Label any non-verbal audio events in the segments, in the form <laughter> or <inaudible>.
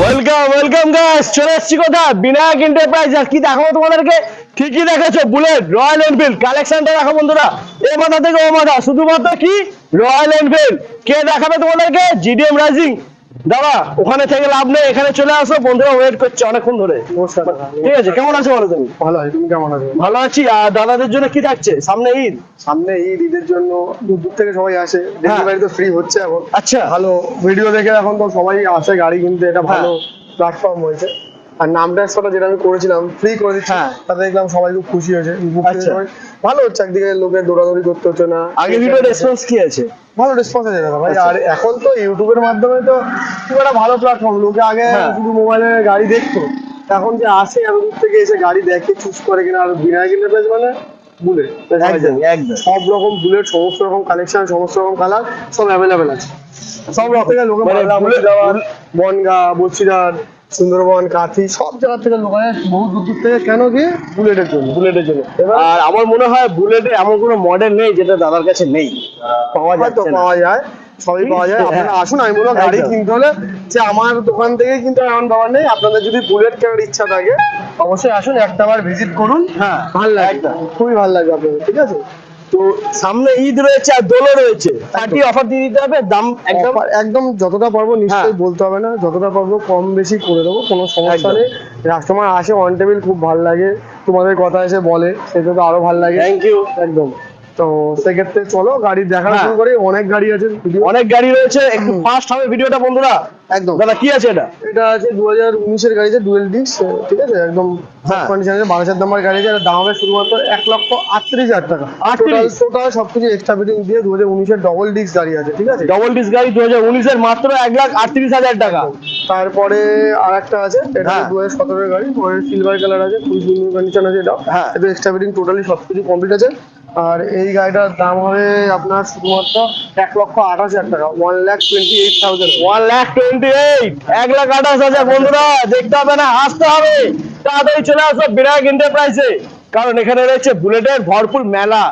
Welcome welcome guys চলে এসেছি কোথা বিনায়ক এন্টারপ্রাইজ আর কি দেখাবো তোমাদেরকে? ঠিকই দেখেছ? বুলেট রয়্যাল এনফিল্ড কালেকশনটা দেখো বন্ধুরা। এ মাথা থেকে ও মাথা। শুধুমাত্র কি? রয়্যাল এনফিল্ড কে দেখাবে তোমাদেরকে? জিডিএম রাইজিং দাদা ওখানে থেকে লাভ নেই এখানে চলে আসো। বন্ধুরা ওয়েট করছে অনেকক্ষণ ধরে। নমস্কার ঠিক আছে কেমন আছো বলো তুমি? ভালো আছি তুমি কেমন আছো? ভালো আছি। আর দাদাদের জন্য কি থাকছে? সামনে ঈদ? সামনে ঈদ ঈদের জন্য দূর দূর থেকে সবাই আসে। হ্যাঁ। ডেলিভারি তো ফ্রি হচ্ছে এখন। আচ্ছা। ভালো ভিডিও দেখে এখন তো সবাই আসে গাড়ি কিনতে এটা ভালো প্ল্যাটফর্ম হয়েছে। আর নাম ট্রান্সফারটা যেটা আমি করেছিলাম ফ্রি করে দিচ্ছি হ্যাঁ। তাতে দেখলাম সবাই খুব খুশি হয়েছে আচ্ছা। ভালো হচ্ছে একদিকে লোকের দৌড়াদৌড়ি করতে হচ্ছে না আগে ভিডিও রেসপন্স কি আছে ভালো রেসপন্স আছে দাদা ভাই আচ্ছা। আর এখন তো ইউটিউবের মাধ্যমে তো খুব একটা ভালো প্ল্যাটফর্ম লোকে আগে হ্যাঁ। শুধু মোবাইলে গাড়ি দেখতো এখন যে আসে দূর থেকে এসে গাড়ি দেখে চুজ করে কিনা আর বিনায়ক এন্টারপ্রাইজ মানে বুলেট একদম একদম সব রকম বুলেট সমস্ত রকম কালেকশন সমস্ত রকম কালার সব অ্যাভেলেবেল আছে সব রকম থেকে লোকে মানে মুর্শিদাবাদ বনগা বসিরহাট সুন্দরবন কাথি সব জায়গা থেকে লোক আসে বহু দূর দূর থেকে। কেন কি? বুলেটের জন্য। বুলেটের জন্য। আর আমার মনে হয় বুলেটে এমন কোনো মডেল নেই যেটা দাদার কাছে নেই। পাওয়া যাচ্ছে না। পাওয়া যায় সবই পাওয়া যায়। হ্যাঁ। আপনারা আসুন আমি বলব গাড়ি কিনতে হলে যে আমার দোকান থেকে কিন্তু এমন ব্যাপার নেই। আপনাদের যদি বুলেট কেনার ইচ্ছা থাকে অবশ্যই আসুন একটা বার ভিজিট করুন। হ্যাঁ। ভালো লাগবে। খুবই ভালো লাগবে আপনাদের ঠিক আছে? তো সামনে ঈদ রয়েছে আর দোলও রয়েছে। অফার দিয়ে দিতে হবে? দাম? একদম। একদম যতটা পারব নিশ্চয়ই হ্যাঁ। বলতে হবে না। যতটা পারব কম বেশি করে দেবো কোনো সমস্যা নেই। কাস্টমার আসে অন টেবিল খুব ভালো লাগে। তোমাদের কথা এসে বলে সেটা তো আরও ভালো লাগে। থ্যাংক ইউ একদম। তো সেক্ষেত্রে চলো গাড়ি দেখা হ্যাঁ। শুরু করি। অনেক গাড়ি আছে। অনেক গাড়ি রয়েছে। একটু ফাস্ট হবে ভিডিওটা বন্ধুরা। একদম। দাদা কি আছে এটা? এটা আছে দু হাজার উনিশের গাড়িতে ডুয়েল ডিস্ক ঠিক আছে? একদম। কন্ডিশন বারো হাজার নাম্বার গাড়ি আছে দাম হবে শুধুমাত্র এক লক্ষ আটত্রিশ হাজার টাকা। 38? টোটাল সবকিছু এক্সট্রা ফিটিং দিয়ে দু হাজার উনিশের ডবল ডিস্ক গাড়ি আছে ঠিক আছে? ডবল ডিস গাড়ি দু হাজার উনিশের মাত্র এক লাখ আটত্রিশ হাজার টাকা। তারপরে আর একটা আছে এটা হ্যাঁ। দু হাজার সতেরোর গাড়ি সিলভার কালার আছে খুবই সুন্দর কন্ডিশন আছে এটা হ্যাঁ। এটা এক্সট্রা ফিটিং টোটালি সবকিছু কমপ্লিট আছে। আর এই গাড়িটার দাম হবে আপনার শুধুমাত্র এক লক্ষ আঠাশ হাজার টাকা one lakh twenty eight thousand one lakh twenty eight এক লাখ আঠাশ হাজার বন্ধুরা, দেখতে হবে না আসতে হবে। তাড়াতাড়ি চলে আসো বিরাট এন্টারপ্রাইজে কারণ এখানে রয়েছে বুলেটের ভরপুর মেলা।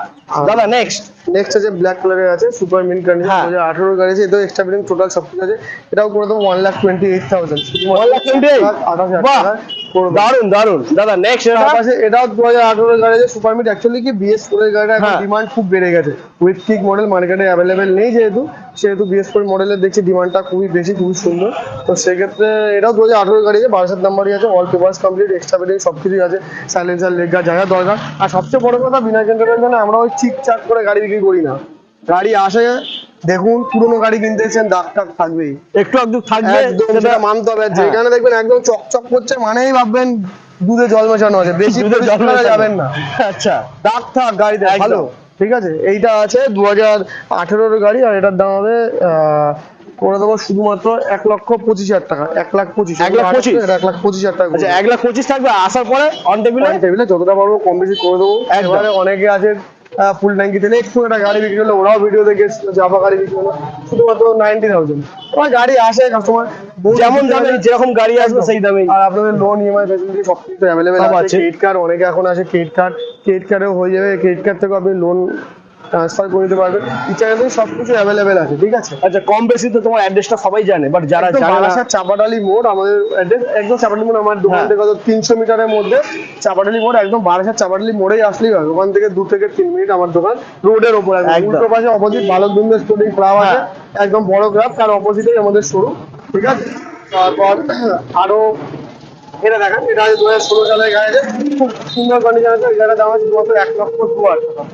দাদা নেক্সট নেক্সট আছে ব্ল্যাক কালারের আছে সুপার মিন কন্ডিশন হ্যাঁ। দু হাজার আঠারোর গাড়ি আছে এটাও এক্সট্রা ফিটিং টোটাল সবকিছু আছে। এটাও করে দেবো one lakh twenty eight thousand one lakh twenty eight আঠাশ হাজার বাহ! টাকা করে দেবো। দারুণ দারুণ দাদা নেক্সট এটা তার এটাও দু হাজার আঠারোর গাড়ি আছে সুপার মিট অ্যাকচুয়ালি কি বিএস ফোর এর গাড়িটা এখন হ্যাঁ। ডিমান্ড খুব বেড়ে গেছে। উইথ কিক মডেল মার্কেটে অ্যাভেলেবেল নেই যেহেতু সেহেতু বিএস ফোর মডেলের দেখছি ডিমান্ডটা খুবই বেশি খুবই সুন্দর। তো সেক্ষেত্রে এটাও দু হাজার আঠারোর গাড়ি আছে বারোশো নাম্বারই আছে all papers complete extra fitting সব কিছুই আছে। সাইলেন্সার লেগা যা যা দরকার। আর সবচেয়ে বড় কথা বিনা কেন্দ্রের জন্য আমরা ওই চিকচাক করে গাড়ি বিক্রি করি না। গাড়ি আসে দেখুন পুরোনো গাড়ি কিনতে এসেছেন দাগ টাগ থাকবেই। একটু একটু থাকবে সেটা- মানতে হবে। হ্যাঁ। যেখানে দেখবেন একদম চকচক করছে মানেই ভাববেন দুধে জল মেশানো আছে। বেশি দুধে জল মেশানো। যাবেন না। আচ্ছা। দাগ থাক গাড়িতে ভালো। ঠিক আছে? এইটা আছে দু হাজার আঠেরোর গাড়ি আর এটার দাম হবে আহ, করে দেবো শুধুমাত্র এক লক্ষ পঁচিশ হাজার টাকা। এক লাখ পঁচিশ। এক লাখ পঁচিশ? এক লাখ পঁচিশ হাজার টাকা আচ্ছা এক লাখ পঁচিশ থাকবে আসার পরে অন টেবিলে টেবিলে যতটা পারব কম বেশি করে দেবো। একদম। এবারে অনেকে আছে ফুল ট্যাঙ্কি তেলে একটু একটা গাড়ি বিক্রি করল ওরাও ভিডিও দেখে চাপা জাফা গাড়ি বিক্রি করল। শুধুমাত্র নাইনটি থাউজেন্ড আমার গাড়ি আসে কাস্টমার যেমন দামে যেরকম গাড়ি আসবে সেই দামে আর আপনাদের লোন ইএমআই ফ্যাসিলিটি সব কিছু অ্যাভেলেবেল আছে। আছে। ক্রেডিট কার্ড অনেকে এখন আছে ক্রেডিট কার্ড ক্রেডিট কার্ডেও হয়ে যাবে। ক্রেডিট কার্ড থেকেও আপনি লোন ট্রান্সফার করে দিতে পারবেন। ইচ্ছা সব কিছু অ্যাভেলেবেল আছে ঠিক আছে? আচ্ছা কম বেশি তো তোমার অ্যাড্রেসটা সবাই জানে বাট যারা জানে না চাপাডালি মোড় আমাদের address একদম চাপাডালি মোড় আমার দোকান হ্যাঁ। থেকে কত তিনশো মিটারের মধ্যে চাপাডালি মোড় একদম বারাসাত চাপাডালি মোড়েই আসলেই হবে ওখান থেকে দু থেকে তিন মিনিট আমার দোকান রোডের ওপর। উল্টো পাশে অপোজিট বালক বিন্দু স্পোর্টিং ক্লাব আছে। হ্যাঁ। একদম বড় ক্লাব তার অপোজিটেই আমাদের শোরুম ঠিক আছে? তারপর আরও এটা দেখেন এটা দু হাজার ষোলো সালের গাড়ি খুব সুন্দর কন্ডিশন আছে গাড়ির দাম আছে শুধুমাত্র এক লক্ষ দু হাজার টাকা।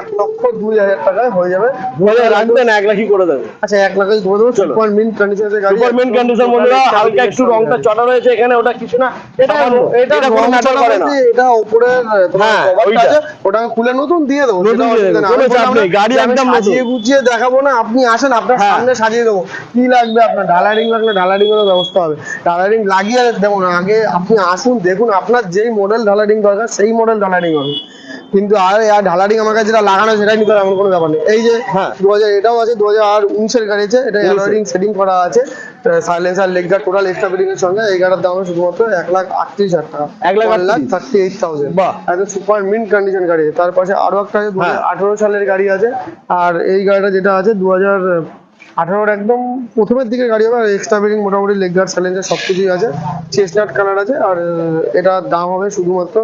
এক লক্ষ দুই হাজার টাকায় হয়ে যাবে। দু হাজার রাখবে না এক লাখই করে দেবে। আচ্ছা এক ধরে দেবো। সুপার মিন কন্ডিশনের গাড়ি। সুপার মেন কন্ডিশন বন্ধুরা হালকা একটু রংটা চটা রয়েছে এখানে ওটা কিছু না। এটা এটা কোনো ম্যাটার করে না। এটা তোমার হ্যাঁ, খুলে নতুন দিয়ে দেবো দেবো। কোনো চাপ নেই, গাড়ি একদম সাজিয়ে গুছিয়ে দেখাবো না আপনি আসেন আপনার হ্যাঁ। সামনে সাজিয়ে দেবো। কি লাগবে আপনার? ঢালারিং লাগলে ঢালারিংয়েরও ব্যবস্থা হবে। ঢালারিং লাগিয়ে দেখুন আগে আপনি আসুন দেখুন আপনার যেই মডেল ঢালারিং দরকার সেই মডেল ঢালারিং হবে। কিন্তু আর আর ঢালারিং আমার কাছে যেটা লাগানো সেটাই নিতে হবে এমন কোনো ব্যাপার নেই এই যে হ্যাঁ। দু হাজার এটাও আছে দু হাজার আর উনিশের গাড়ি আছে এটা। অ্যালোরিং সেটিং করা আছে silencer leg guard total extra fitting এর সঙ্গে এই গাড়ির দাম শুধুমাত্র এক লাখ আটত্রিশ হাজার টাকা এক lakh lakh thirty eight thousand বাহ। একদম সুপার মিন্ট কন্ডিশন গাড়ি তার পাশে আরও একটা আছে দু হ্যাঁ। আঠারো সালের গাড়ি আছে আর এই গাড়িটা যেটা আছে দু হাজার আঠারোর একদম প্রথমের দিকে গাড়ি হবে আর এক্সট্রা বেরিং মোটামুটি লেগ গার্ড চ্যালেঞ্জের সব কিছুই আছে। চেস্টনাট কালার আছে আর এটার দাম হবে শুধুমাত্র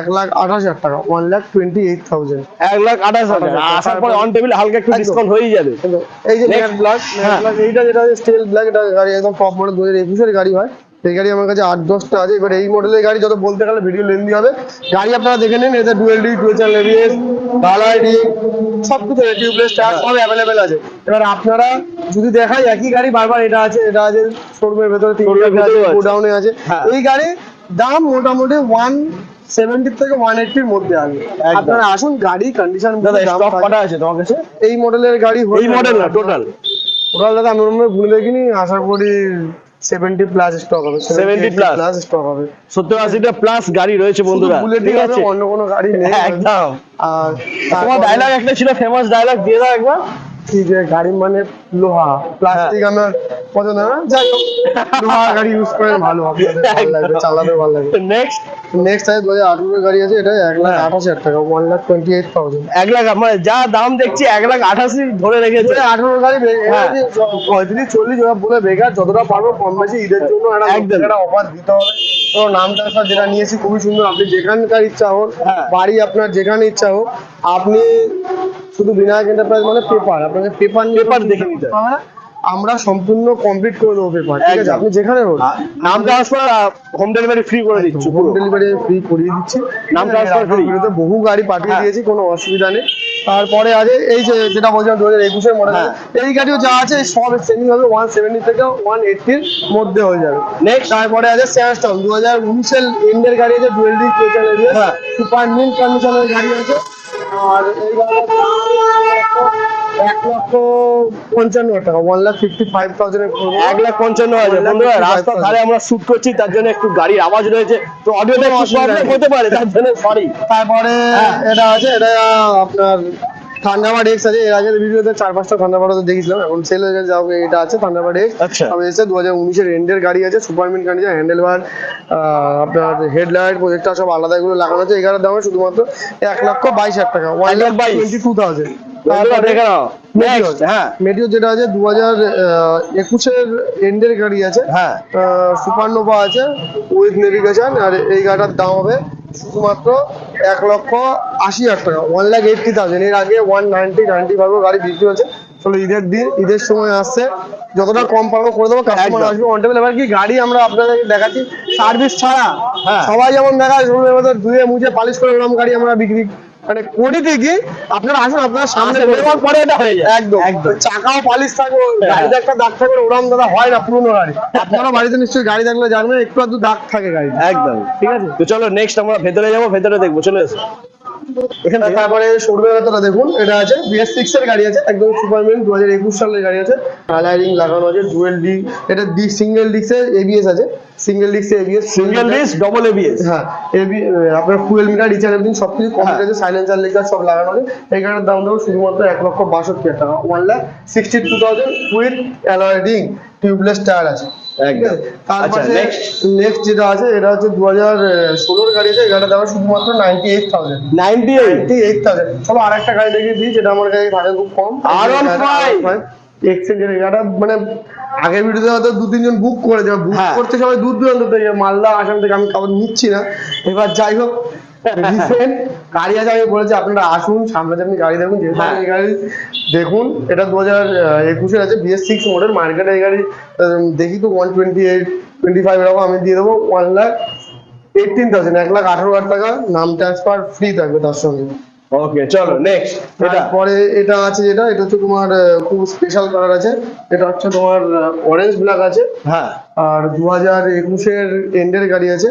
এক লাখ আঠাশ হাজার টাকা one lakh twenty eight thousand এক লাখ আঠাশ হাজার আসার পরে অন টেবিল হালকা একটু ডিসকাউন্ট হয়ে যাবে। এই যে. ব্ল্যাক। এইটা যেটা স্টিল ব্ল্যাক এটা গাড়ি একদম টপ মডেল দু হাজার একুশের গাড়ি হয়। এই গাড়ি আমার কাছে আট দশটা আছে। এবার এই মডেলের গাড়ি যত বলতে গেলে ভিডিও লেন্দি হবে। গাড়ি আপনারা দেখে নিন এতে dual D dual channel ABS colour D সব কিছু টিউবলেস টায়ার সব অ্যাভেলেবেল আছে। এবার আপনারা যদি দেখাই একই গাড়ি বারবার এটা আছে এটা আছে শোরুমের ভেতরে ভেতরেও আছে। গোডাউনে আছে। হ্যাঁ। এই গাড়ির দাম মোটামুটি ওয়ান সেভেন্টি থেকে ওয়ান এইটির মধ্যে আসবে আপনারা আসুন গাড়ি কন্ডিশন দাদা স্টক কটা আছে তোমার কাছে? এই মডেলের গাড়ি এই মডেল না টোটাল ওরাল দাদা আমি ভুলে দেখিনি আশা করি সেভেন্টি প্লাস স্টক হবে 70 প্লাস স্টক হবে। সত্তর আশিটা প্লাস গাড়ি রয়েছে বন্ধুরা। ঠিক আছে? অন্য কোনো গাড়ি নেই। একদম। আর তোমার ডায়লগ একটা ছিল ফেমাস ডায়লগ দিয়ে দাও একবার। ঠিক আছে গাড়ি মানে লোহা প্লাস্টিক হ্যাঁ। আমার পছন্দ না। যাই হোক লোহা গাড়ি ইউজ করেন ভালো ভালো লাগবে চালাতে ভালো লাগবে। নেক্সট নেক্সট আছে দু হাজার আঠেরো গাড়ি আছে এটা এক লাখ হ্যাঁ। আঠাশ হাজার টাকা one lakh twenty eight thousand এক লাখ মানে যা দাম দেখছি এক লাখ আঠাশি ধরে রেখেছে। আঠারো গাড়ি হ্যাঁ। পঁয়ত্রিশ চল্লিশ ওরা বলে বেকার যতটা পারব কম বেশি ঈদের জন্য একটা অফার দিতে হবে। তো নামটা স্যার যেটা নিয়েছি খুবই সুন্দর। আপনি যেখানকার ইচ্ছা হোক হ্যাঁ। বাড়ি আপনার যেখানে ইচ্ছা হোক আপনি শুধু বিনায়ক এন্টারপ্রাইজ মানে পেপার আপনাকে পেপার Paper দেখে আমরা সম্পূর্ণ কমপ্লিট করে দেবো পেপার ঠিক আছে? আপনি যেখানে হোক নাম ট্রান্সফার হোম ডেলিভারি ফ্রি করে দিচ্ছি হোম ডেলিভারি ফ্রি করিয়ে দিচ্ছি। নাম free। ভিডিওতে বহু গাড়ি পাঠিয়ে হ্যাঁ। দিয়েছি কোনো অসুবিধা নেই। তারপরে আছে এই যে যেটা বলছিলাম দু হাজার একুশের মডেল হ্যাঁ। এই গাড়িও যা আছে সব সেমিং হবে ওয়ান সেভেন্টি থেকে ওয়ান এইটির মধ্যে হয়ে যাবে। নেক্সট তারপরে আছে স্যামস্টং দু হাজার উনিশের এন্ডের গাড়ি আছে ডুয়েল ডি। সুপার মিন কন্ডিশনের গাড়ি আছে। আর এই দাম এক লক্ষ পঞ্চান্ন টাকা one lakh fifty five thousand এক লাখ পঞ্চান্ন হাজার বন্ধুরা। ধারে আমরা শুট করছি তার জন্য একটু গাড়ির আওয়াজ রয়েছে তো অডিওটা একটু প্রবলেম হতে পারে তার জন্য সরি তারপরে হ্যাঁ। এটা আছে এটা আপনার থান্ডারবার্ড এক্স আছে এর আগে ভিডিওতে চার পাঁচটা থান্ডারবার্ড দেখেছিলাম এখন সেল হয়ে গেছে এটা আছে এক্স আচ্ছা। আমি এসে দু হাজার উনিশের এন্ডের গাড়ি আছে সুপারমিন কন্ডিশন হ্যান্ডেল বার আপনার হেডলাইট প্রজেক্টর সব আলাদা এগুলো লাগানো আছে এগারোর দামে শুধুমাত্র এক লক্ষ বাইশ হাজার টাকা ওয়ান এক লাখ লাখ বাইশ। টোয়েন্টি টু থাউজেন্ড দেখে নাও নেক্সট হ্যাঁ। মেটিও যেটা আছে দু হাজার একুশের এন্ডের গাড়ি আছে। হ্যাঁ। সুপারনোভা আছে উইথ নেভিগেশন আর এই গাড়িটার দাম হবে শুধুমাত্র এক লক্ষ আশি হাজার টাকা। ওয়ান লাখ এইটটি থাউজেন্ড এর আগে ওয়ান নাইনটি নাইনটি ফাইভও গাড়ি বিক্রি হচ্ছে চলো ঈদের দিন ঈদের সময় আসছে। যতটা কম পারব করে দেবো কাস্টমার আসবে অন টেবিল এবার কি গাড়ি আমরা আপনাদের দেখাচ্ছি সার্ভিস ছাড়া। হ্যাঁ। সবাই যেমন দেখায় ধুয়ে মুছে পালিশ করে গাড়ি আমরা বিক্রি মানে করি ঠিকই আপনারা আসুন আপনার সামনে। বেরোবার পরে এটা হয়ে যায়। একদম। একদম। চাকাও পালিশ থাকবে গাড়িতে একটা দাগ থাকবে ওরম দাদা হয় না পুরনো গাড়ি। আপনারা বাড়িতে নিশ্চয়ই গাড়ি দেখলে জানবেন একটু আধটু দাগ থাকে গাড়িতে। একদম। ঠিক আছে? তো চলো নেক্সট আমরা ভেতরে যাব ভেতরে দেখব চলে এসো তারপরে শোরুমের দেখুন এটা আছে বিএস সিক্স এর গাড়ি আছে একদম সুপারম্যান দু হাজার একুশ সালের গাড়ি আছে। লাগানো আছে ডুয়েল ডি এটা ডি সিঙ্গেল ডিস্কের এবিএস আছে। Single disc ABS single disc double ABS হ্যাঁ এবি আপনার ফুয়েল মিটার রিচার্জ সব কিছু কমপ্লিট আছে সাইলেন্সার লেজার সব লাগানো আছে। এই গাড়ির দাম দেবো শুধুমাত্র এক লক্ষ বাষট্টি টাকা। One lakh sixty two thousand with অ্যালয়েডিং tubeless tyre আছে। তারপরে আচ্ছা, নেক্সট যেটা আছে এটা হচ্ছে দু হাজার ষোলোর গাড়ি আছে শুধুমাত্র ninety eight thousand ninety eight eight thousand চলো আর একটা গাড়ি দেখিয়ে দিই যেটা আমার কাছে থাকে খুব কম। R15 এক্সচেঞ্জের মানে আগের ভিডিওতে হয়তো দু তিনজন বুক করেছে বুক হ্যাঁ। করতে সবাই দূর দূরান্ত থেকে মালদা আসাম থেকে আমি কাউকে নিচ্ছি না। এবার যাই হোক <laughs> রিসেন্ট গাড়ি আছে আমি বলেছি আপনারা আসুন সামনে সামনাসামনি গাড়ি দেখুন যেহেতু হ্যাঁ। এই গাড়ি দেখুন এটা দু হাজার একুশের আছে বিএস সিক্স মডেল মার্কেটে এই গাড়ি দেখি তো one twenty eight twenty five এরকম আমি দিয়ে দেবো ওয়ান লাখ এইটিন থাউজেন্ড এক লাখ আঠারো হাজার টাকা নাম ট্রান্সফার ফ্রি থাকবে তার সঙ্গে। ওকে চলো নেক্সট এটা। তারপরে এটা আছে যেটা এটা হচ্ছে তোমার খুব স্পেশাল কালার আছে এটা হচ্ছে তোমার অরেঞ্জ ব্ল্যাক আছে। হ্যাঁ। আর দু হাজার একুশের এন্ডের গাড়ি আছে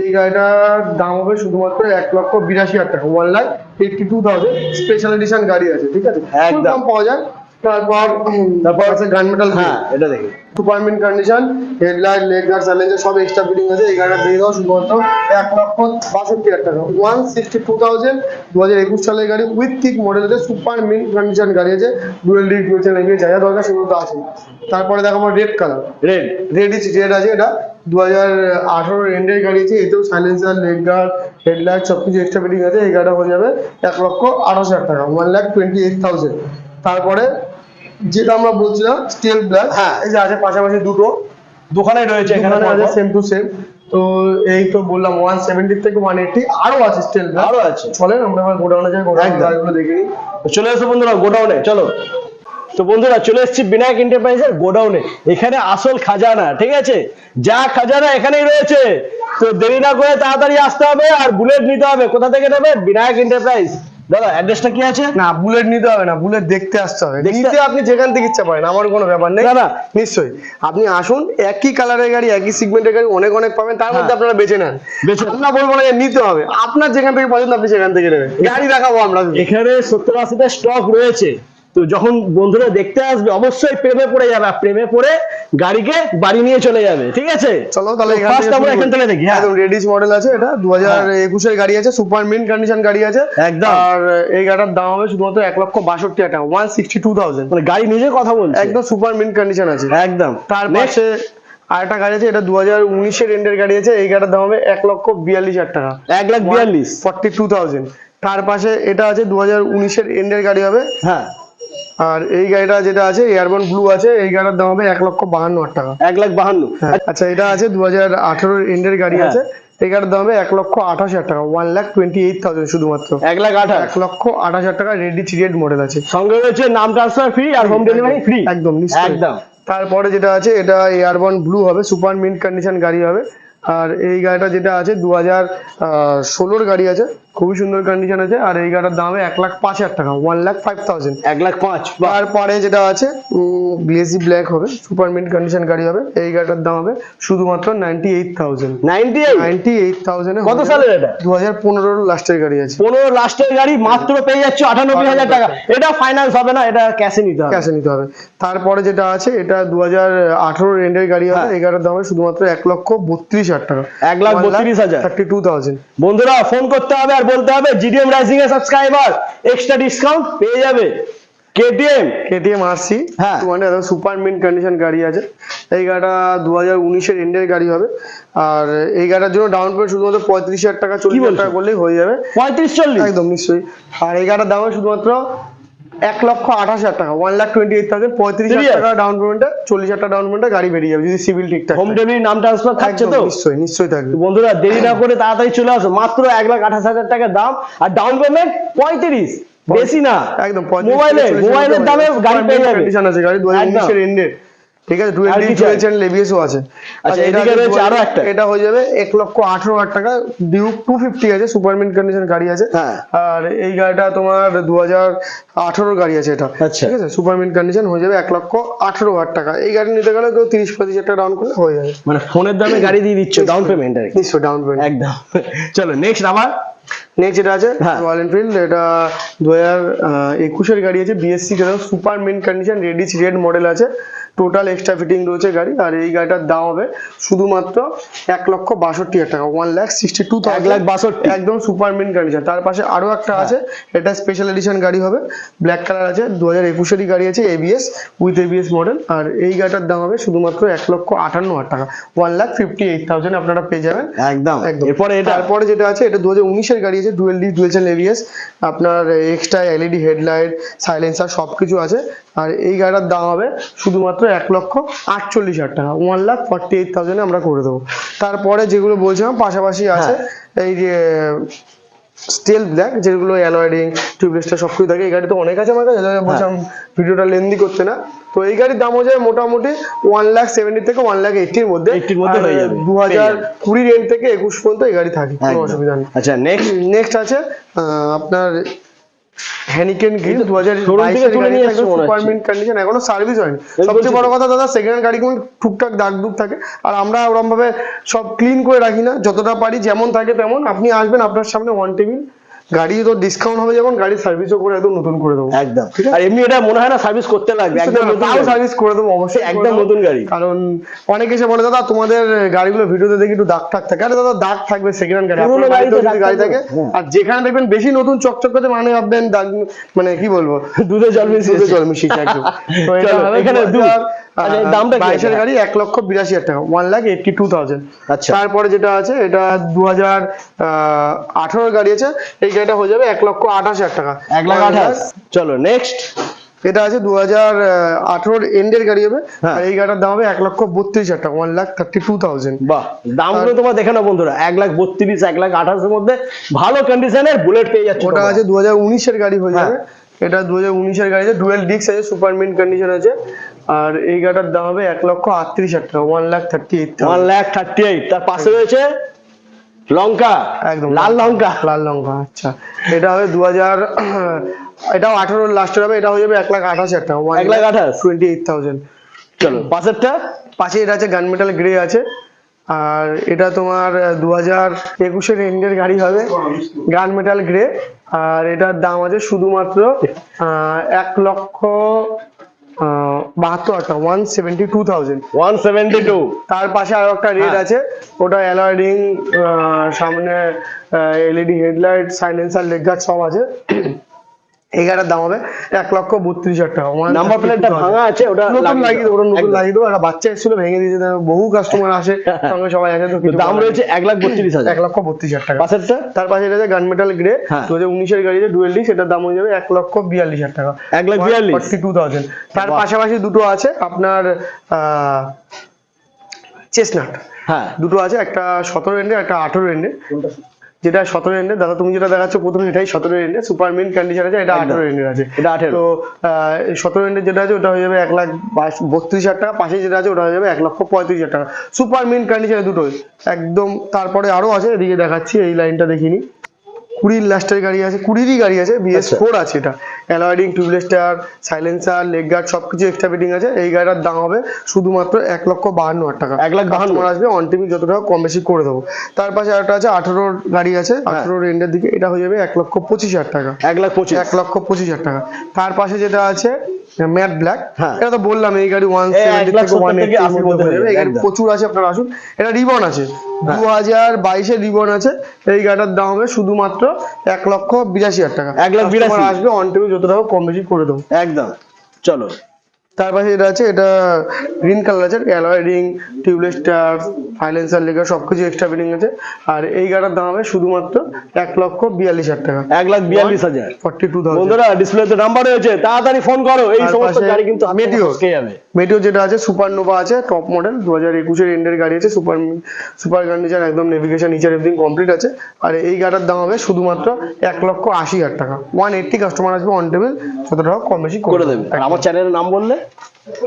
এই গাড়িটার দাম হবে শুধুমাত্র এক লক্ষ বিরাশি হাজার টাকা। One lakh eighty two thousand special edition গাড়ি আছে ঠিক আছে? একদম। পাওয়া যায়। তারপর তারপর আছে গান মেটাল হ্যাঁ এটা দেখি। Super mint condition headlight leg guard সব এক্সট্রা ফিটিং আছে এই গাড়িটা দিয়ে দাও শুধুমাত্র এক লক্ষ বাষট্টি হাজার টাকা। ওয়ান সিক্সটি টু থাউজেন্ড দু হাজার একুশ সালের গাড়ি with kick super mint condition গাড়ি আছে ডুয়েল যা যা দরকার সেগুলো তো আছে। তারপরে দেখো আমার red colour red red each red আছে এটা। দু হাজার আঠারোর এন্ডের গাড়ি আছে এতেও সাইলেন্সার লেগ গার্ড হেডলাইট সব কিছু এক্সট্রা ফিটিং আছে এই গাড়িটা হয়ে যাবে এক লক্ষ আঠাশ হাজার টাকা one lakh twenty eight thousand তারপরে যেটা আমরা বলছিলাম স্টিল ব্ল্যাক হ্যাঁ। এই যে আছে পাশাপাশি দুটো। দোকানে রয়েছে এখানে আছে সেম টু সেম তো এই তো বললাম ওয়ান সেভেন্টি থেকে ওয়ান এইটি আরও আছে স্টিল আরও আছে। চলেন আমরা আবার গোডাউনে যাই গোডাউনে দেখে চলে এসো বন্ধুরা গোডাউনে চলো। তো বন্ধুরা চলে এসেছি বিনায়ক এন্টারপ্রাইজের গোডাউনে। এখানে আসল খাজানা ঠিক আছে? যা খাজানা এখানেই রয়েছে। তো দেরি না করে তাড়াতাড়ি আসতে হবে আর বুলেট নিতে হবে। কোথা থেকে নেবে? বিনায়ক এন্টারপ্রাইজ দাদা অ্যাড্রেসটা কি আছে? না বুলেট নিতে হবে না বুলেট দেখতে আসতে হবে। দেখতে- নিতে আপনি যেখান থেকে ইচ্ছা পারেন আমার কোনো ব্যাপার নেই। না, না। নিশ্চয়ই। আপনি আসুন একই কালারের গাড়ি একই সিগমেন্টের গাড়ি অনেক অনেক পাবেন তার মধ্যে হ্যাঁ। আপনারা বেছে নেন। বেছে নেন। আমরা বলব না নিতে হবে। আপনার যেখান থেকে পছন্দ আপনি সেখান থেকে নেবেন। গাড়ি দেখাবো আমরা। এখানে সত্তর আশিটা স্টক রয়েছে। তো যখন বন্ধুরা দেখতে আসবে অবশ্যই প্রেমে পড়ে যাবে। প্রেমে পড়ে গাড়িকে বাড়ি নিয়ে চলে যাবে ঠিক আছে? চলো তাহলে ফার্স্ট আমরা এখান থেকে দেখি হ্যাঁ। একদম রেডিস মডেল আছে এটা দু হাজার একুশের গাড়ি আছে সুপার মিন কন্ডিশন গাড়ি আছে। একদম। আর এই গাড়িটার দাম হবে শুধুমাত্র এক লক্ষ বাষট্টি হাজার টাকা ওয়ান সিক্সটি টু থাউজেন্ড মানে গাড়ি নিজে কথা বলছে। একদম সুপার মিন কন্ডিশন আছে। একদম। তার পাশে আরেকটা গাড়ি আছে এটা দু হাজার উনিশের এন্ডের গাড়ি আছে এই গাড়ির দাম হবে এক লক্ষ বিয়াল্লিশ হাজার টাকা। এক লাখ বিয়াল্লিশ। ফর্টি টু থাউজেন্ড তার পাশে এটা আছে দু হাজার উনিশের এন্ডের গাড়ি হবে। হ্যাঁ। আর এই গাড়িটা যেটা আছে এয়ারবন ব্লু আছে এই গাড়িটার দাম হবে এক লক্ষ বাহান্ন হাজার টাকা। এক লাখ বাহান্ন। আচ্ছা এটা আছে দু হাজার আঠারোর এন্ডের গাড়ি হ্যাঁ। আছে। এই গাড়ির দাম হবে এক লক্ষ আঠাশ হাজার টাকা one lakh twenty eight thousand শুধুমাত্র। এক লাখ আঠাশ। এক লক্ষ আঠাশ হাজার টাকা রেডি থ্রিয়েড মডেল আছে। সঙ্গে রয়েছে নাম ট্রান্সফার ফ্রি আর হোম ডেলিভারি ফ্রি একদম একদম। তারপরে যেটা আছে এটা এয়ারবন ব্লু হবে সুপার মিন্ট কন্ডিশন গাড়ি হবে। আর এই গাড়িটা যেটা আছে দু হাজার ষোলোর গাড়ি আছে। খুবই সুন্দর কন্ডিশন আছে আর এই গাড়িটার দাম হবে এক লাখ পাঁচ হাজার টাকা ওয়ান লাখ ফাইভ থাউজেন্ড এক লাখ পাঁচ তারপরে যেটা আছে গ্লেজি ব্ল্যাক হবে সুপার মিন্ট কন্ডিশন গাড়ি হবে এই গাড়িটার দাম হবে শুধুমাত্র ninety eight thousand 98 ninety eight thousand কত সালের এটা? দু হাজার পনেরোর লাস্টের গাড়ি আছে। পনেরো লাস্টের গাড়ি মাত্র পেয়ে যাচ্ছে আটানব্বই হাজার টাকা। এটা ফাইন্যান্স হবে না এটা ক্যাশে নিতে হবে। ক্যাশে নিতে হবে। তারপরে যেটা আছে এটা দু হাজার আঠারোর এন্ডের গাড়ি হবে হ্যাঁ। এই গাড়ির দাম হবে শুধুমাত্র এক লক্ষ বত্রিশ হাজার টাকা। এক লাখ বত্রিশ হাজার। থার্টি টু থাউজেন্ড বন্ধুরা ফোন করতে হবে আর বলতে হবে জিডিএম রাইজিং এর সাবস্ক্রাইবার এক্সট্রা ডিসকাউন্ট পেয়ে যাবে। কেটিএম কেটিএম আরসি হ্যাঁ। মানে সুপার মিন কন্ডিশন গাড়ি আছে। এই গাড়িটা দু হাজার উনিশের এন্ডের গাড়ি হবে। আর এই গাড়িটার জন্য ডাউন পেমেন্ট শুধুমাত্র পঁয়ত্রিশ হাজার টাকা চল্লিশ হাজার? টাকা করলেই হয়ে যাবে পঁয়ত্রিশ চল্লিশ? একদম নিশ্চয়ই। আর এই গাড়িটার দাম শুধুমাত্র এক লক্ষ আঠাশ হাজার টাকা one lakh twenty eight thousand পঁয়ত্রিশ হাজার টাকা ডাউন পেমেন্টে চল্লিশ হাজার টাকা ডাউন পেমেন্টে গাড়ি বেরিয়ে যাবে যদি সিভিল ঠিকঠাক হোম ডেলিভারি নাম ট্রান্সফার থাকছে তো? নিশ্চয়ই নিশ্চয়ই থাকবে। বন্ধুরা দেরি না করে তাড়াতাড়ি চলে আসো। মাত্র এক লাখ আঠাশ হাজার টাকা দাম আর ডাউন পেমেন্ট পঁয়ত্রিশ বেশি না। একদম মোবাইলে মোবাইলের দামে গাড়ি পেয়ে যাবে। আছে গাড়ি দু হাজার একদম। ঠিক আছে ডুয়েল? চ্যানেল এবিএসও আছে আচ্ছা, এদিকে রয়েছে আরও একটা। এটা হয়ে যাবে এক লক্ষ আঠারো হাজার টাকা ডিউক টু ফিফটি আছে সুপারমিন কন্ডিশন গাড়ি আছে হ্যাঁ। আর এই গাড়িটা তোমার দু হাজার আঠারোর গাড়ি আছে এটা আচ্ছা। ঠিক আছে সুপারমিন কন্ডিশন হয়ে যাবে এক লক্ষ আঠারো হাজার টাকা এই গাড়ি নিতে গেলে কেউ তিরিশ পঁচিশ হাজার টাকা ডাউন করলে হয়ে যাবে মানে ফোনের দামে গাড়ি দিয়ে দিচ্ছ ডাউন পেমেন্ট আর। নিশ্চয় ডাউন পেমেন্ট একদম চলো নেক্সট আবার নেক্সট যেটা আছে হ্যাঁ। রয়্যাল এনফিল্ড এটা দু হাজার একুশের গাড়ি আছে BSC super mint condition reddish red model আছে টোটাল এক্সট্রা ফিটিং রয়েছে গাড়ি আর এই গাড়িটার দাম হবে শুধুমাত্র এক লক্ষ বাষট্টি হাজার টাকা ওয়ান লাখ সিক্সটি টু এক লাখ বাষট্টি। একদম সুপার মিন কন্ডিশন তার পাশে আরও একটা আছে এটা স্পেশাল এডিশন গাড়ি হবে ব্ল্যাক কালার আছে দু হাজার একুশেরই গাড়ি আছে এবিএস উইথ এবিএস মডেল আর এই গাড়িটার দাম হবে শুধুমাত্র এক লক্ষ আটান্ন হাজার টাকা one lakh fifty eight thousand আপনারা পেয়ে যাবেন। একদম। একদম। এরপরে এটা? তারপরে যেটা আছে এটা দু হাজার উনিশের গাড়ি আছে dual D dual channel ABS আপনার এক্সট্রা এলইডি হেডলাইট সাইলেন্সার সব কিছু আছে। আর এই গাড়িটার দাম হবে শুধুমাত্র এক লক্ষ আটচল্লিশ হাজার টাকা। ওয়ান লাখ ফর্টি এইট থাউজেন্ডে আমরা করে দেবো। তারপরে যেগুলো বলছিলাম পাশাপাশি আছে এই যে স্টিল ব্ল্যাক যেগুলো অ্যালয়েডিং টিউবলেসটা সব কিছু থাকে। এই গাড়ি তো অনেক আছে আমার কাছে বলছিলাম ভিডিওটা লেন্দি করতে না। তো এই গাড়ির দাম হয়ে যাবে মোটামুটি ওয়ান লাখ সেভেন্টি থেকে ওয়ান লাখ এইটির মধ্যে। 80 র মধ্যে হয়ে যাবে। দু হাজার কুড়ি রেঞ্জ থেকে একুশ পর্যন্ত এই গাড়ি থাকে কোনো অসুবিধা নেই। আচ্ছা নেক্সট নেক্সট আছে আপনার হ্যানিকেন গ্রিল দু হাজার কন্ডিশন এখনও সার্ভিস হয়নি। সবচেয়ে বড় কথা দাদা সেকেন্ড হ্যান্ড গাড়ি টুকটাক দাগ দুগ থাকে। আর আমরা ওরকম ভাবে সব ক্লিন করে রাখি না যতটা পারি যেমন থাকে তেমন। আপনি আসবেন আপনার সামনে ওয়ান টেবিল গাড়ি তো ডিসকাউন্ট হবে যেমন গাড়ি সার্ভিসও করে একদম নতুন করে দেবো। একদম। আর এমনি এটা মনে হয় না সার্ভিস করতে লাগবে একদম তাও সার্ভিস করে দেবো অবশ্যই একদম নতুন গাড়ি। কারণ অনেকে এসে বলে দাদা তোমাদের গাড়িগুলো ভিডিওতে দেখি একটু দাগ টাগ থাকে। আরে দাদা দাগ থাকবে সেকেন্ড হ্যান্ড গাড়ি পুরোনো দাগ গাড়ি থাকে। হ্যাঁ। আর যেখানে দেখবেন বেশি নতুন চকচক করতে মানে ভাববেন দাগ মানে কি বলব? দুধে জল মিশিয়ে দুধে জল মিশিয়েছে। একদম। তো এটা এখানে দুধ। আচ্ছা, এর দামটা বাইশের গাড়ি এক লক্ষ বিরাশি হাজার টাকা one lakh eighty two thousand আচ্ছা। তারপরে যেটা আছে এটা দু হাজার আঠারোর গাড়ি আছে এই গাড়িটা হয়ে যাবে এক লক্ষ আঠাশ হাজার টাকা। এক লাখ আঠাশ। চলো নেক্সট এটা আছে দু হাজার আঠেরোর এন্ডের গাড়ি হবে হ্যাঁ। আর এই গাড়িটার দাম হবে এক লক্ষ বত্রিশ হাজার টাকা one lakh thirty two thousand বাহ দামগুলো তোমার দেখে না বন্ধুরা এক লাখ বত্রিশ এক লাখ আঠাশের মধ্যে ভালো কন্ডিশনের বুলেট পেয়ে যাচ্ছে ওটা আছে দু হাজার উনিশের গাড়ি হয়ে যাবে হ্যাঁ। এটা দু হাজার উনিশের গাড়ি আছে ডুয়েল ডিস্ক আছে সুপার মিন্ট কন্ডিশন আছে। আর এই গাড়িটার দাম হবে এক লক্ষ আটত্রিশ হাজার টাকা one lakh thirty eight one lakh thirty eight তার পাশে রয়েছে লঙ্কা একদম লাল লঙ্কা। লাল লঙ্কা আচ্ছা। এটা হবে দু হাজার এটাও আঠারো লাস্টের হবে এটা হয়ে যাবে এক লাখ আঠাশ হাজার টাকা এক লাখ আঠাশ। টোয়েন্টি এইট থাউজেন্ড চলো পাশেরটা? পাশে এটা আছে গান মেটাল গ্রে আছে আর এটা তোমার দু হাজার একুশের এন্ডের গাড়ি হবে গান মেটাল গ্রে আর এটার দাম আছে শুধুমাত্র আহ, এক লক্ষ বাহাত্তর হাজার one seventy two thousand one seventy two তার পাশে আরও একটা রেড হ্যাঁ। আছে ওটা অ্যালয় রিং সামনে LED headlight silencer leg guard সব আছে। এই গাড়ির দাম হবে এক লক্ষ বত্রিশ হাজার টাকা। নাম্বার প্লেটটা ভাঙা আছে ওটা নতুন লাগিয়ে দেবো ওটা নতুন লাগিয়ে দেবো। একটা বাচ্চা এসেছিল ভেঙে দিয়েছে বহু কাস্টমার আসে সঙ্গে সবাই আছে তো দাম রয়েছে এক লাখ বত্রিশ হাজার। এক লক্ষ বত্রিশ হাজার টাকা। পাশেরটা? তার পাশে এটা গান মেটাল গ্রে। দু হাজার উনিশের গাড়িতে ডুয়েল ডিস্ক এটার দাম হয়ে যাবে এক লক্ষ বিয়াল্লিশ হাজার টাকা। এক লাখ বিয়াল্লিশ? ফর্টি টু থাউজেন্ড তার পাশাপাশি দুটো আছে আপনার চেসনাট হ্যাঁ। দুটো আছে একটা সতেরো এন্ডে একটা আঠেরো এন্ডে যেটা সতেরো এন্ডে দাদা তুমি যেটা দেখাচ্ছ প্রথমে এটাই সতেরো এন্ডে সুপার মিন কন্ডিশন আছে এটা আঠেরো এন্ডের আছে। এটা 18 তো সতেরো এন্ডের যেটা আছে ওটা হয়ে যাবে এক লাখ বত্রিশ হাজার টাকা। পাশে যেটা আছে ওটা হয়ে যাবে এক লক্ষ পঁয়ত্রিশ হাজার টাকা। সুপার মিন কন্ডিশনে দুটোই। একদম তারপরে আরও আছে এদিকে দেখাচ্ছি এই লাইনটা দেখিনি। কুড়ির লাস্টের গাড়ি আছে কুড়িরই গাড়ি আছে বিএস আচ্ছা। ফোর আছে এটা। অ্যালয়েডিং tubeless tyre silencer leg guard সবকিছু এক্সট্রা ফিটিং আছে। এই গাড়িটার দাম হবে শুধুমাত্র এক লক্ষ বাহান্ন হাজার টাকা। এক লাখ বাহান্ন। আসবে অন টিভি যত টাকা কম বেশি করে দেবো। তার পাশে আরেকটা আছে আঠারোর গাড়ি আছে হ্যাঁ। আঠারোর এন্ডের দিকে এটা হয়ে যাবে এক লক্ষ পঁচিশ হাজার টাকা। এক লাখ পঁচিশ। এক লক্ষ পঁচিশ হাজার টাকা। তার পাশে যেটা আছে ম্যাট ব্ল্যাক। এটা তো বললাম এই গাড়ি ওয়ান। প্রচুর আছে আপনারা আসুন। এটা রিবন আছে। হ্যাঁ। দু হাজার বাইশে রিবন আছে। এই গাড়িটার দাম হবে শুধুমাত্র এক লক্ষ বিরাশি হাজার টাকা। এক লাখ বিরাশি। আসবে অন টেবিল যত টাকা কম বেশি করে দেবো। একদম। চলো। তার পাশে এটা আছে এটা গ্রিন কালার আছে alloy ring tubeless tyre silencer লেগে সবকিছু এক্সট্রা ফিটিং আছে। আর এই গাড়ির দাম হবে শুধুমাত্র এক লক্ষ বিয়াল্লিশ হাজার টাকা। এক লাখ বিয়াল্লিশ হাজার। ফর্টি টু থাউজেন্ড বন্ধুরা ডিসপ্লেতে নাম্বার রয়েছে তাড়াতাড়ি ফোন করো এই সমস্ত গাড়ি কিন্তু যাবে। মেটিও যেটা আছে সুপার নোভা আছে টপ মডেল দু হাজার একুশের এন্ডের গাড়ি আছে সুপার সুপার কন্ডিশন একদম নেভিগেশন নিচার এভরিথিং কমপ্লিট আছে। আর এই গাড়ির দাম হবে শুধুমাত্র এক লক্ষ আশি হাজার টাকা। ওয়ান এইট্টি কাস্টমার আসবে অন টেবিল যত টাকা কম বেশি করে দেবে। আর আমার চ্যানেলের নাম বললে?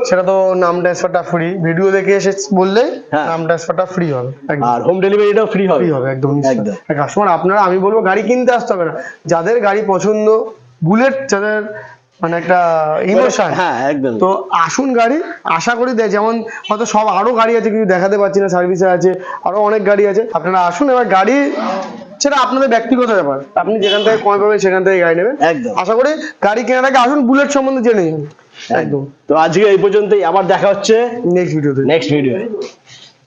সেটা তো নাম ট্রান্সফারটা ফ্রি ভিডিও দেখে এসে বললেই হ্যাঁ। নাম ট্রান্সফারটা ফ্রি হবে। আর হোম ডেলিভারিটাও ফ্রি হবে? ফ্রি হবে একদম। কাস্টমার আপনারা আমি বলব গাড়ি কিনতে আসতে হবে না। যাদের গাড়ি পছন্দ বুলেট যাদের মানে একটা ইমোশন হ্যাঁ একদম। তো আসুন গাড়ি আশা করি দেয় যেমন হয়তো সব আরও গাড়ি আছে কিছু দেখাতে পারছি না সার্ভিসে আছে আরও অনেক গাড়ি আছে। আপনারা আসুন এবার গাড়ি সেটা আপনাদের ব্যক্তিগত ব্যাপার। আপনি যেখান থেকে কমে পাবেন সেখান থেকে গাড়ি নেবেন। একদম। আশা করি গাড়ি কেনার আগে আসুন বুলেট সম্বন্ধে জেনে যান একদম। তো আজকে এই পর্যন্তই আবার দেখা হচ্ছে নেক্সট ভিডিওতে নেক্সট ভিডিও